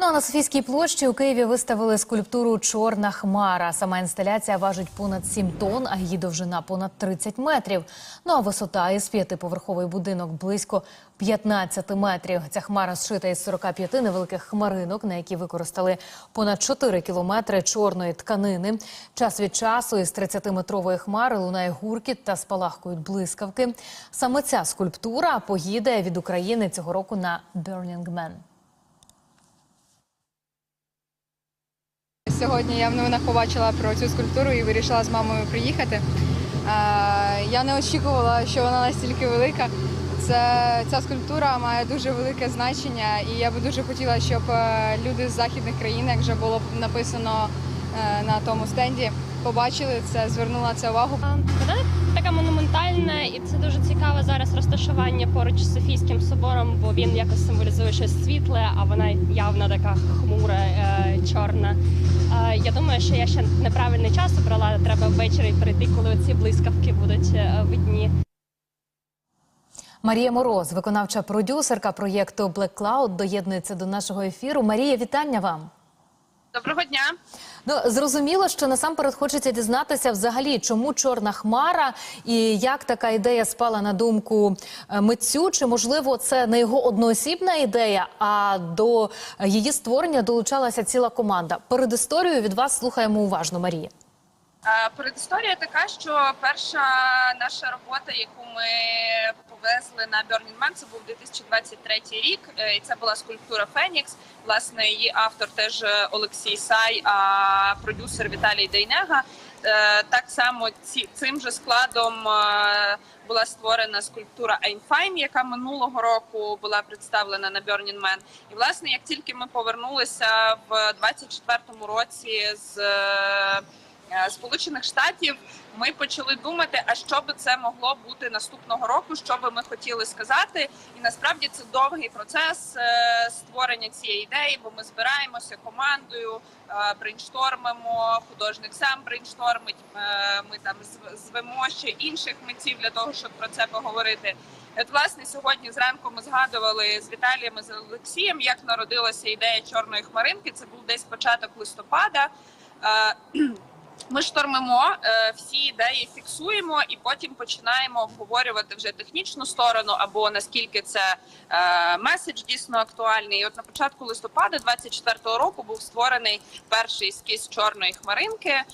Ну а на Софійській площі у Києві виставили скульптуру Чорна хмара. Сама інсталяція важить понад 7 тонн, а її довжина понад 30 метрів. Ну а висота із п'ятиповерховий будинок близько 15 метрів. Ця хмара зшита із 45 невеликих хмаринок, на які використали понад 4 кілометри чорної тканини. Час від часу із 30-метрової хмари лунає гуркіт та спалахкують блискавки. Саме ця скульптура поїде від України цього року на Burning Man. Сьогодні я в новинах побачила про цю скульптуру і вирішила з мамою приїхати. Е, Я не очікувала, що вона настільки велика. Це, ця скульптура має дуже велике значення, і я би дуже хотіла, щоб е, люди з західних країн, як вже було написано е, на тому стенді, побачили це, звернули на це увагу. Вона така монументальна, і це дуже цікаве зараз розташування поруч з Софійським собором, бо він якось символізує щось світле, а вона явно така хмура, е, чорна. Е, я думаю, що я ще неправильний час обрала. Треба ввечері прийти, коли ці блискавки будуть е, видні. Марія Мороз, виконавча продюсерка проєкту Black Cloud, доєднується до нашого ефіру. Марія, вітання вам. Доброго дня. Ну зрозуміло, що насамперед хочеться дізнатися взагалі, чому чорна хмара і як така ідея спала на думку е, митцю. Чи можливо це не його одноосібна ідея, а до її створення долучалася ціла команда. Перед історією від вас слухаємо уважно, Марія. Е, Передісторія така, що перша наша робота, яку ми повезли на Burning Man, це був 2023 рік. е, І це була скульптура Фенікс. Власне, її автор теж Олексій Сай, а продюсер Віталій Дейнега. Е, Так само ці, цим же складом була створена скульптура Einfine, яка минулого року була представлена на Burning Man. І власне, як тільки ми повернулися в 24-му році з Сполучених Штатів, ми почали думати, а що би це могло бути наступного року, що би ми хотіли сказати. І насправді це довгий процес е, створення цієї ідеї, бо ми збираємося командою, е, брейнштормимо, художник сам брейнштормить. е, Ми там звемо ще інших митців для того, щоб про це поговорити. От, власне, сьогодні зранку ми згадували з Віталієм і з Олексієм, як народилася ідея чорної хмаринки. Це був десь початок листопада. Ми штормимо е, всі ідеї, фіксуємо і потім починаємо обговорювати вже технічну сторону або наскільки це е, меседж дійсно актуальний. І от на початку листопада 24-го року був створений перший ескіз чорної хмаринки, е,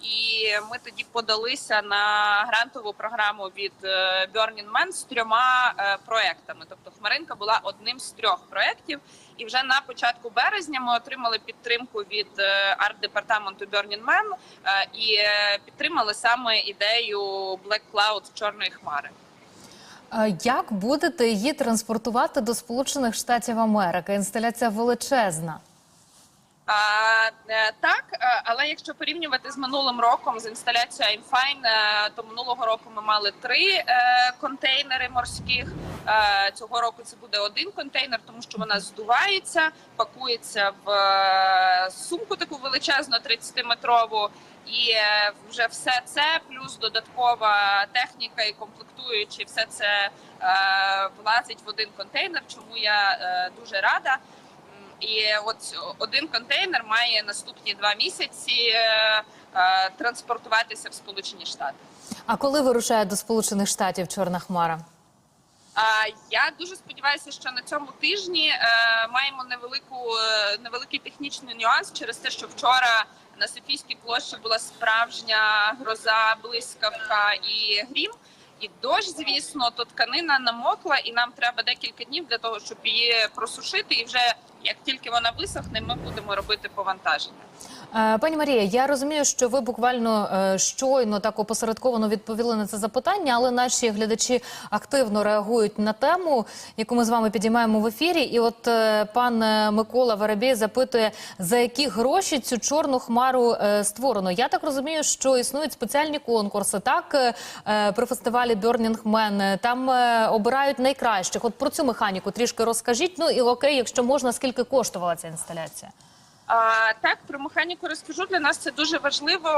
і ми тоді подалися на грантову програму від Burning Man з трьома проектами. Тобто, хмаринка була одним з трьох проєктів. І вже на початку березня ми отримали підтримку від арт-департаменту Burning Man і е, підтримали саме ідею Black Cloud чорної хмари. Е, Як будете її транспортувати до Сполучених Штатів Америки? Інсталяція величезна. А, е, так, е, але якщо порівнювати з минулим роком з інсталяцією Einfine, е, то минулого року ми мали три е, контейнери морських. Е, Цього року це буде один контейнер, тому що вона здувається, пакується в е, сумку таку величезну 30-метрову. І е, вже все це, плюс додаткова техніка і комплектуючі, все це влазить в один контейнер. Чому я дуже рада. І от один контейнер має наступні два місяці транспортуватися в Сполучені Штати. А коли вирушає до Сполучених Штатів Чорна хмара? Я дуже сподіваюся, що на цьому тижні е, маємо невелику е, невеликий технічний нюанс через те, що вчора на Софійській площі була справжня гроза, блискавка і грім. І дощ, звісно, то тканина намокла, і нам треба декілька днів для того, щоб її просушити. І вже як тільки вона висохне, ми будемо робити повантаження. Е, Пані Марія, я розумію, що ви буквально е, щойно так опосередковано відповіли на це запитання, але наші глядачі активно реагують на тему, яку ми з вами підіймаємо в ефірі. І от е, пан Микола Воробій запитує, за які гроші цю чорну хмару створено. Я так розумію, що існують спеціальні конкурси. Так при фестивалі Burning Man, там обирають найкращих. От про цю механіку трішки розкажіть. Ну і окей, якщо можна, скільки коштувала ця інсталяція? А, так, про механіку розкажу. Для нас це дуже важливо.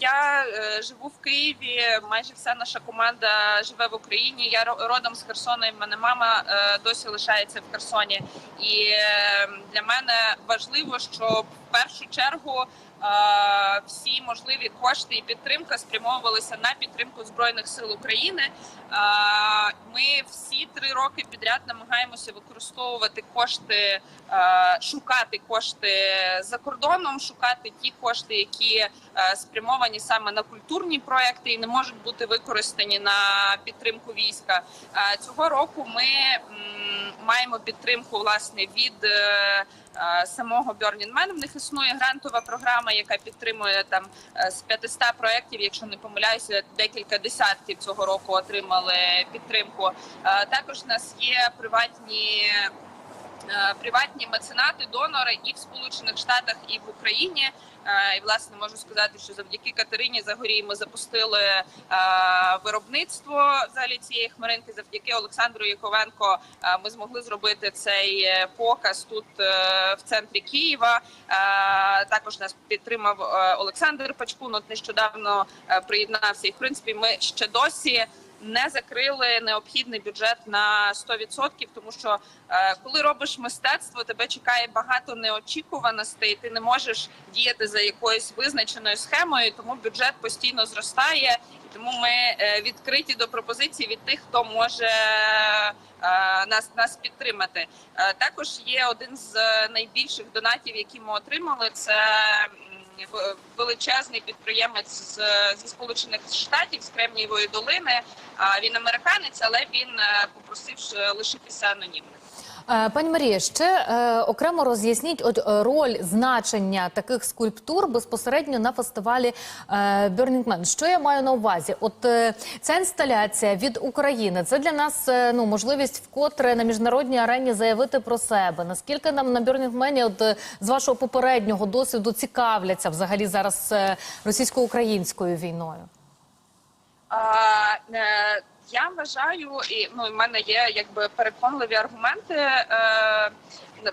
Я е, живу в Києві. Майже вся наша команда живе в Україні. Я родом з Херсона. і в мене мама е, досі лишається в Херсоні. І е, для мене важливо, щоб в першу чергу. е, Всі можливі кошти і підтримка спрямовувалися на підтримку збройних сил України. Е, Ми всі три роки підряд намагаємося використовувати кошти е, шукати кошти за кордоном, шукати ті кошти, які спрямовані саме на культурні проекти і не можуть бути використані на підтримку війська. Цього року ми маємо підтримку власне від. е, е, Самого Burning Man. в них існує грантова програма, яка підтримує там е, з 500 проєктів, якщо не помиляюся, декілька десятків цього року отримали підтримку. Також у нас є приватні приватні меценати, донори і в Сполучених Штатах, і в Україні. Е, І власне можу сказати, що завдяки Катерині Загорій ми запустили е, виробництво взагалі цієї хмаринки. Завдяки Олександру Яковенко е, ми змогли зробити цей е, показ тут е, в центрі Києва. Е, Також нас підтримав е, Олександр Пачкун. От нещодавно е, приєднався. І в принципі, ми ще досі не закрили необхідний бюджет на 100%, тому що е, коли робиш мистецтво, тебе чекає багато неочікуваностей. Ти не можеш діяти за якоюсь визначеною схемою, тому бюджет постійно зростає. Тому ми е, відкриті до пропозицій від тих, хто може е, нас, нас підтримати. Також є один з найбільших донатів, які ми отримали. Це величезний підприємець з, зі сполучених штатів з Кремнієвої долини. А Він американець, але він е, попросив е, лишитися анонімним. Е, Пані Марія, ще е, окремо роз'ясніть от е, роль значення таких скульптур безпосередньо на фестивалі е, Burning Man. Що я маю на увазі? От ця інсталяція від України це для нас ну можливість вкотре на міжнародній арені заявити про себе. Наскільки нам на Burning Man от, з вашого попереднього досвіду цікавляться взагалі зараз російсько-українською війною? А, е, я вважаю, і ну в мене є якби переконливі аргументи е,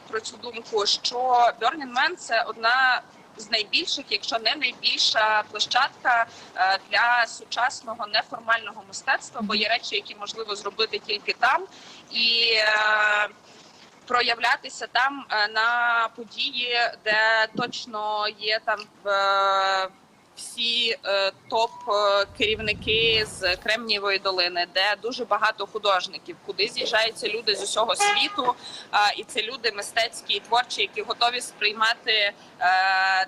про цю думку, що Burning Man – це одна з найбільших, якщо не найбільша площадка е, для сучасного неформального мистецтва, бо є речі, які можливо зробити тільки там, і е, проявлятися там е, на події, де точно є там е, всі е, топ е, керівники з Кремнієвої долини, де дуже багато художників, куди з'їжджаються люди з усього світу, і це люди мистецькі і творчі, які готові сприймати е,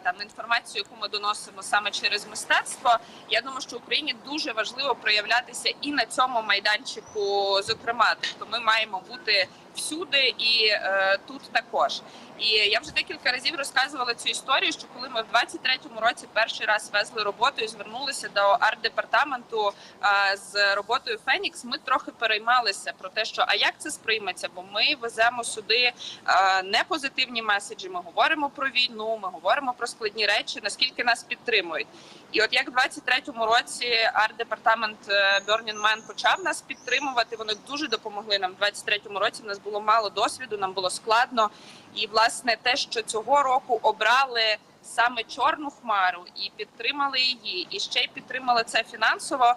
там інформацію, яку ми доносимо саме через мистецтво. Я думаю, що Україні дуже важливо проявлятися і на цьому майданчику, зокрема, тобто ми маємо бути всюди і е, тут також. І я вже декілька разів розказувала цю історію, що коли ми в 23-му році перший раз везли роботу і звернулися до арт-департаменту е, з роботою Фенікс, ми трохи переймалися про те, що а як це сприйметься, бо ми веземо сюди е, не позитивні меседжі. Ми говоримо про війну, ми говоримо про складні речі, наскільки нас підтримують. І от як в 23-му році арт-департамент е, Burning Man почав нас підтримувати, вони дуже допомогли нам. В 23-му році в нас було мало досвіду, нам було складно. І власне те, що цього року обрали саме чорну хмару і підтримали її, і ще й підтримали це фінансово.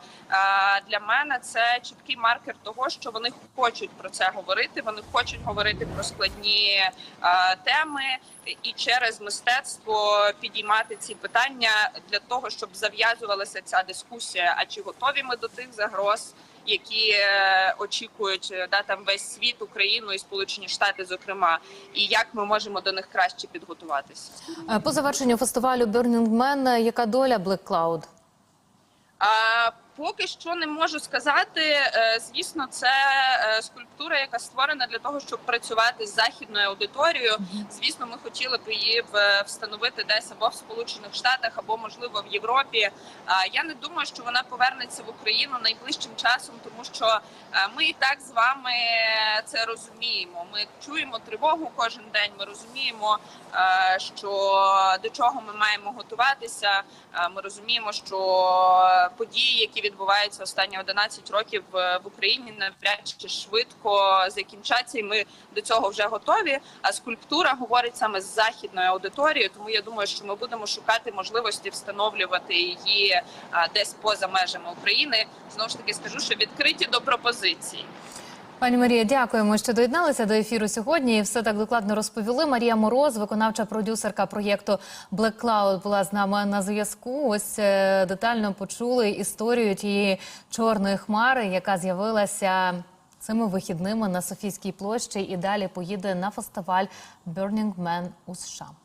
Для мене це чіткий маркер того, що вони хочуть про це говорити. Вони хочуть говорити про складні теми і через мистецтво підіймати ці питання для того, щоб зав'язувалася ця дискусія. А чи готові ми до тих загроз? Які е, очікують е, да там весь світ, Україну і Сполучені Штати, зокрема, і як ми можемо до них краще підготуватися? Е, По завершенню фестивалю Burning Man, яка доля Black Cloud? А поки що не можу сказати. Е, Звісно, це е, скульптура, яка створена для того, щоб працювати з західною аудиторією. Звісно, ми хотіли б її встановити десь або в Сполучених Штатах, або можливо в Європі. Я не думаю, що вона повернеться в Україну найближчим часом, тому що е, ми і так з вами це розуміємо. Ми чуємо тривогу кожен день. Ми розуміємо, е, що до чого ми маємо готуватися. Е, Ми розуміємо, що події, які відбувається останні 11 років в в Україні, навряд чи швидко закінчаться, і ми до цього вже готові. А скульптура говорить саме з західною аудиторією, тому я думаю, що ми будемо шукати можливості встановлювати її десь поза межами України. Знову ж таки скажу, що відкриті до пропозицій. Пані Марія, дякуємо, що доєдналися до ефіру сьогодні. І все так докладно розповіли. Марія Мороз, виконавча продюсерка проєкту Black Cloud, була з нами на зв'язку. Ось е, детально почули історію тієї чорної хмари, яка з'явилася цими вихідними на Софійській площі, і далі поїде на фестиваль Burning Man у США.